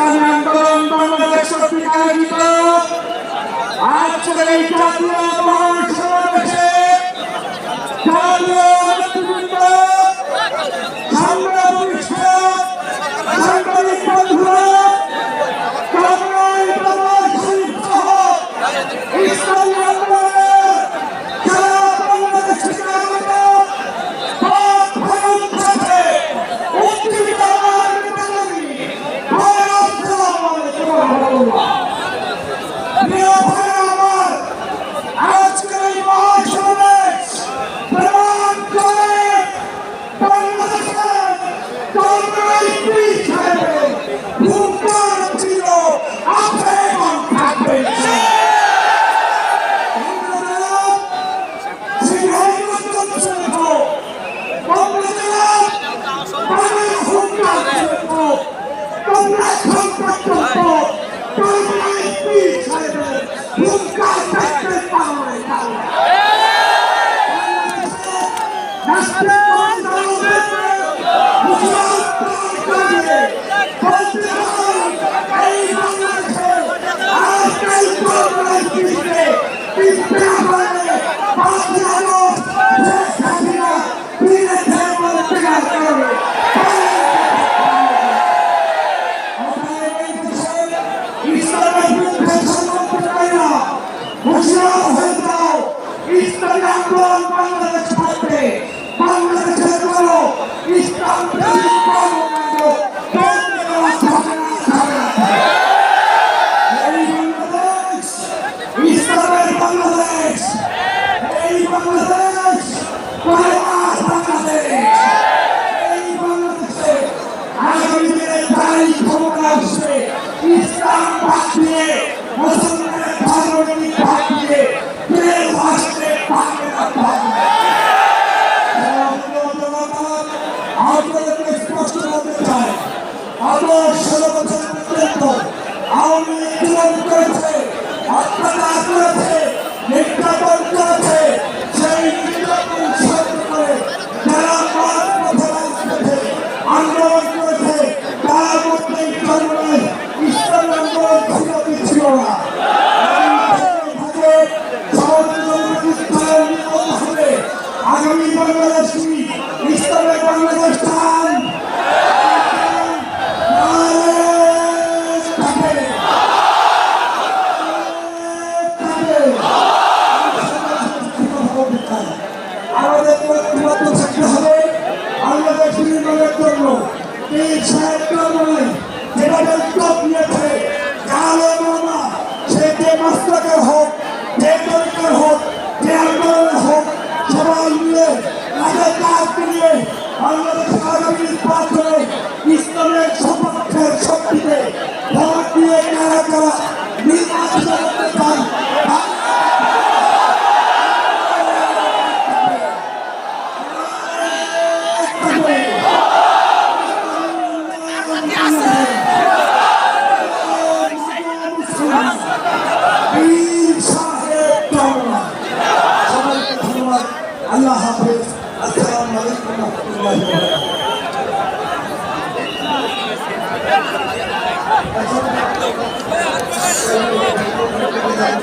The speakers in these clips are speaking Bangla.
ইসলামী আন্দোলন বাংলাদেশ কর্তৃক আপনাদেরকে স্পষ্ট বলতে চাই আদর্শ ষোলো বছর পর্যন্ত আওয়ামী লীগ করেছে অত্যাচার করেছে, নির্যাতন করেছে, সেই নির্যাতন সহ্য করে যারা মাঝপথে রাজপথে আন্দোলন করেছে, তার মধ্যে ইসলাম আন্দোলন ছিল না। আমাদের ঐক্যবদ্ধ থাকতে হবে। বাংলাদেশ নির্মাণের জন্য এই সাহিত্য নয় যেভাবে নিয়েছে কালো মামা, সে যে মাস্টারের হোক, যে তরিকার হোক, যে আন্দোলনের হোক, সবাই মিলে তাদের কাজ নিয়ে বাংলাদেশের আগামী নির্বাচনে ইসলামের সপক্ষের শক্তিতে ভোট দিয়ে কারা কারা নির্বাচিত করতে চান বীর সাহেব দৌড়া। সবাইকে ধন্যবাদ আল্লাহ হাফেজ আসসালামু আলাইকুম রহমতুল্লাহি ওয়া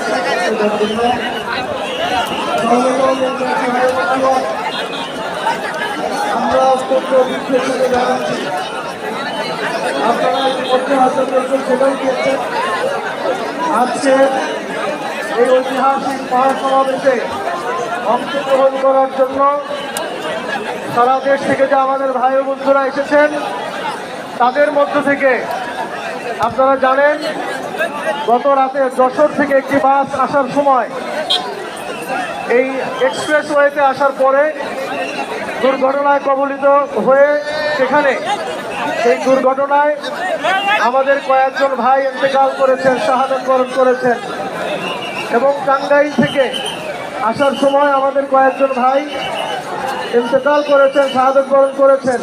বারাকাতুহু। আমরা অত্যন্ত দুঃখের আপনারা ইতিমধ্যে হয়তো সেটাই দিয়েছেন আজকে এই ঐতিহাসিক মহাসমাবেশে অংশগ্রহণ করার জন্য সারা দেশ থেকে যে আমাদের ভাই বন্ধুরা এসেছেন তাদের মধ্য থেকে আপনারা জানেন গত রাতে যশোর থেকে একটি বাস আসার সময় এই এক্সপ্রেসওয়েতে আসার পরে দুর্ঘটনায় কবলিত হয়ে সেখানে সেই দুর্ঘটনায় আমাদের কয়েকজন ভাই ইন্তেকাল করেছেন শাহাদত বরণ করেছেন এবং টাঙ্গাইল থেকে আসার সময় আমাদের কয়েকজন ভাই ইন্তেকাল করেছেন শাহাদত বরণ করেছেন।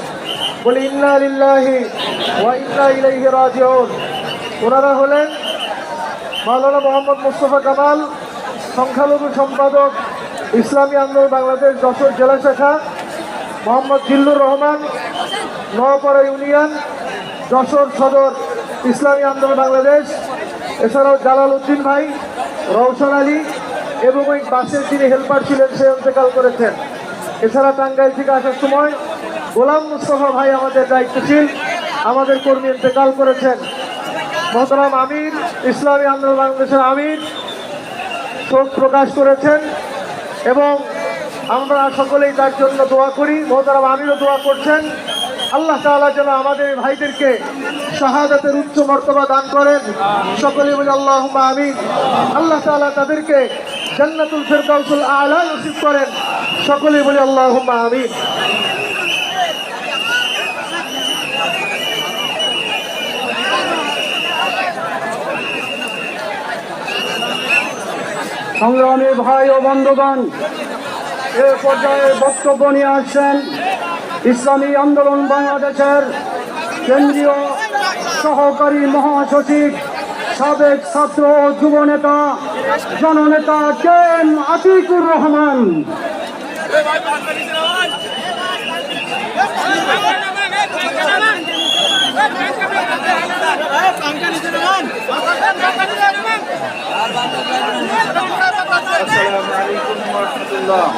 বলি, ইন্না লিল্লাহি ওয়া ইন্না ইলাইহি রাজিউন। ওনারা হলেন মাওলানা মোহাম্মদ মুস্তফা কামাল, সংখ্যালঘু সম্পাদক, ইসলামী আন্দোলন বাংলাদেশ যশোর জেলা শাখা, মোহাম্মদ জিল্লুর রহমান নোয়াপাড়া ইউনিয়ন, যশোর সদর ইসলামী আন্দোলন বাংলাদেশ, এছাড়াও জালাল উদ্দিন ভাই, রওশন আলী এবং ওই বাসের যিনি হেল্পার ছিলেন সে ইন্তেকাল করেছেন। এছাড়া টাঙ্গাইল থেকে আসার সময় গোলাম মুস্তফা ভাই আমাদের দায়িত্বশীল, আমাদের কর্মী ইন্তেকাল করেছেন। মোহতরাম আমির, ইসলামী আন্দোলন বাংলাদেশের আমির, শোক প্রকাশ করেছেন এবং আমরা সকলেই তার জন্য দোয়া করি, মোহতারাম আমিরও দোয়া করছেন। আল্লাহ তাআলা যেন আমাদের ভাইদেরকে শাহাদাতের উচ্চ মর্তবা দান করেন। সকলে বলে আল্লাহ আমিন। আল্লাহ তাআলা তাদেরকে জান্নাতুল ফেরদাউসুল আলা নসিব করেন। সকলে বলে আল্লাহ আমিন। সংগ্রামী ভাই ও বন্ধুগণ এ পর্যায়ে বক্তব্য নিয়ে আসছেন ইসলামী আন্দোলন বাংলাদেশের কেন্দ্রীয় সহকারী মহাসচিব সাবেক ছাত্র যুব নেতা জননেতা কেন আতিকুর রহমান السلام عليكم ورحمة الله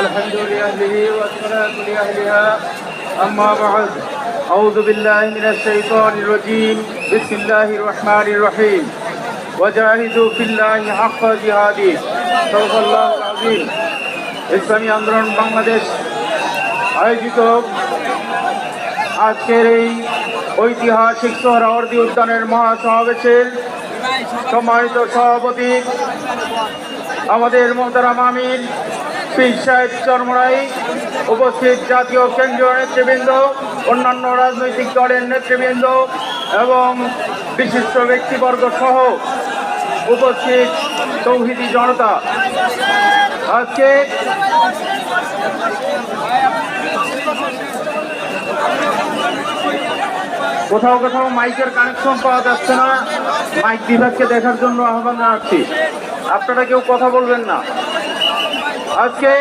الحمد لأهله والصلاة لأهلها أما بعد أعوذ بالله من الشيطان الرجيم بسم الله الرحمن الرحيم وجاهدوا في الله حق جهاده صدق الله العظيم ইসলামী আন্দোলন বাংলাদেশ আয়োজিত আজকের এই ঐতিহাসিক সোহরাওয়ার্দী উদ্যানের মহাসমাবেশের সম্মানিত সভাপতি আমাদের মোহতারাম আমির পীর সাহেব চরমরাই, উপস্থিত জাতীয় কেন্দ্রীয় নেতৃবৃন্দ, অন্যান্য রাজনৈতিক দলের নেতৃবৃন্দ এবং বিশিষ্ট ব্যক্তিবর্গ সহ উপস্থিত তৌহিদি জনতা। আজকে কোথাও কোথাও মাইকের কানেকশন পাওয়া যাচ্ছে না। মাইক বিভাগকে দেখার জন্য আহ্বান জানাচ্ছি। আপনারা কেউ কথা বলবেন না। আজকে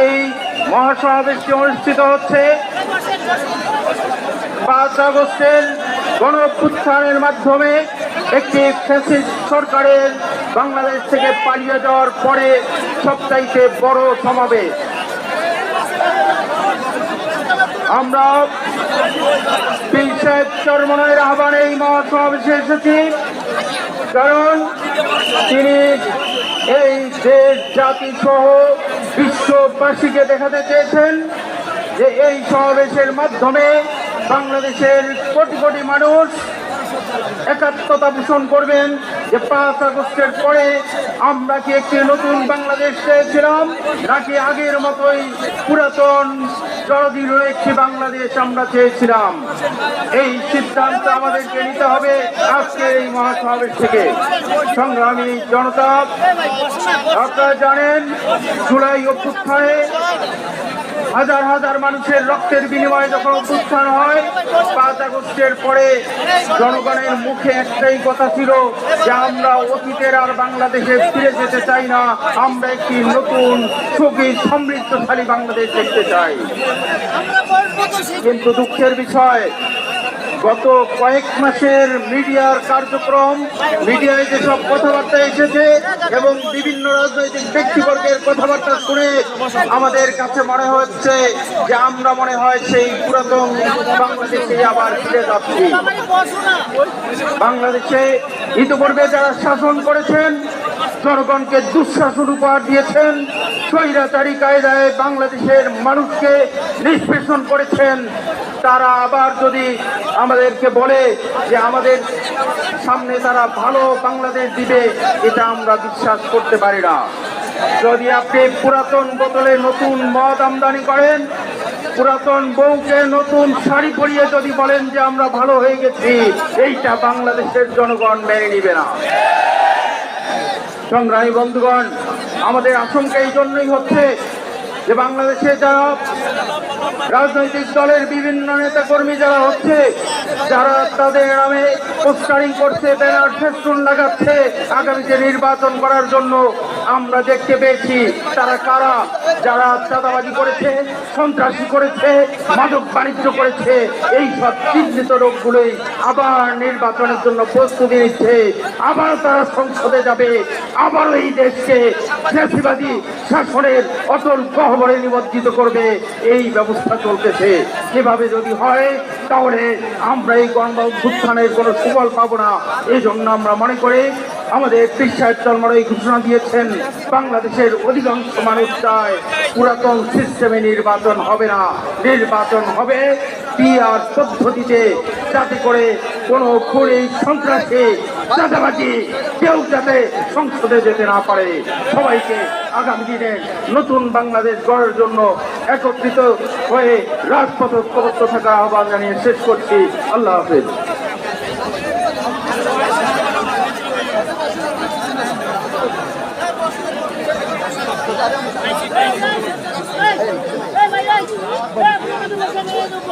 এই মহাসমাবেশটি অনুষ্ঠিত হচ্ছে পাঁচ আগস্টের গণ মাধ্যমে একটি ফ্যাসিস্ট সরকারের বাংলাদেশ থেকে পালিয়ে যাওয়ার পরে সবচাইতে বড় সমাবেশ। আমরা সাহেব চরমনের আহ্বানে এই মহাসমাবেশে এসেছি কারণ তিনি এই দেশ, জাতি সহ বিশ্ববাসীকে দেখাতে চেয়েছেন যে এই সমাবেশের মাধ্যমে বাংলাদেশের কোটি কোটি মানুষ একাত্মতা পোষণ করবেন। যে পাঁচ আগস্টের পরে আমরা কি একটি নতুন বাংলাদেশ চেয়েছিলাম নাকি আগের মতোই পুরাতন জলদিন একটি বাংলাদেশ আমরা চেয়েছিলাম? এই সিদ্ধান্ত আমাদেরকে নিতে হবে আজকের এই মহাসমাবেশ থেকে। সংগ্রামী জনতা, আপনারা জানেন, জুলাই অভ্যুত্থানে হাজার হাজার মানুষের রক্তের বিনিময়ে যখন অভ্যুত্থান হয় পাঁচ আগস্টের পরে জনগণের মুখে একটাই কথা ছিল যে আমরা অতীতের আর বাংলাদেশে ফিরে যেতে চাই না আমরা একটি নতুন সুখী সমৃদ্ধশালী বাংলাদেশ দেখতে চাই। কিন্তু দুঃখের বিষয় গত কয়েক মাসের মিডিয়ার কার্যক্রম, মিডিয়ায় যেসব কথাবার্তা এসেছে এবং বিভিন্ন রাজনৈতিক ব্যক্তিবর্গের কথাবার্তা শুনে আমাদের কাছে মনে হচ্ছে যে আমরা মনে হয় সেই পুরাতন বাংলাদেশে আবার ফিরে যাচ্ছি। বাংলাদেশে ইতিপূর্বে যারা শাসন করেছেন জনগণকে দুঃশাসন উপহার দিয়েছেন। স্বৈরাচারী কায়দায় বাংলাদেশের মানুষকে নিষ্পেষণ করেছেন। তারা আবার যদি আমাদেরকে বলে যে আমাদের সামনে তারা ভালো বাংলাদেশ দিবে, এটা আমরা বিশ্বাস করতে পারি না। যদি আপনি পুরাতন বোতলে নতুন মদ আমদানি করেন, পুরাতন বউকে নতুন শাড়ি পরিয়ে যদি বলেন যে আমরা ভালো হয়ে গেছি, এইটা বাংলাদেশের জনগণ মেনে নিবে না। সংগ্রামী বন্ধুগণ, আমাদের আশঙ্কা এই জন্যই হচ্ছে যে বাংলাদেশে যারা রাজনৈতিক দলের বিভিন্ন নেতা কর্মী যারা হচ্ছে, যারা তাদের নামে পোস্টারিং করছে, ব্যানার ফেস্টুন লাগাচ্ছে। আগামীতে নির্বাচন করার জন্য আমরা দেখতে পেয়েছি, তারা কারা? যারা চাঁদাবাজি করেছে, সন্ত্রাসী করেছে, মাদক বাণিজ্য করেছে, এই সব চিহ্নিত রোগগুলোই আবার নির্বাচনের জন্য প্রস্তুতি নিচ্ছে। আবার তারা সংসদে যাবে। আবার এই দেশকে ফ্যাসিবাদী শাসনের অটল গহবরে নিমজ্জিত করবে। এই ব্যবস্থা চলতেছে। সেভাবে যদি হয়, তাহলে আমরা এই গণ উত্থানের কোনো সুফল পাবো না। এই জন্য আমরা মনে করি আমাদের পীর সাহেব চন্মরাই ঘোষণা দিয়েছেন, বাংলাদেশের অধিকাংশ মানুষ চায় পুরাতন সিস্টেমে নির্বাচন হবে না। নির্বাচন হবে পিআর পদ্ধতিতে, যাতে করে কোনো খুনি সন্ত্রাসী, চাঁদাবাজি কেউ যাতে সংসদে যেতে না পারে। সবাইকে আগামী দিনে নতুন বাংলাদেশ গড়ার জন্য একত্রিত হয়ে রাজপথ ঐক্যবদ্ধ থাকার আহ্বান জানিয়ে শেষ করছি। আল্লাহ হাফেজ।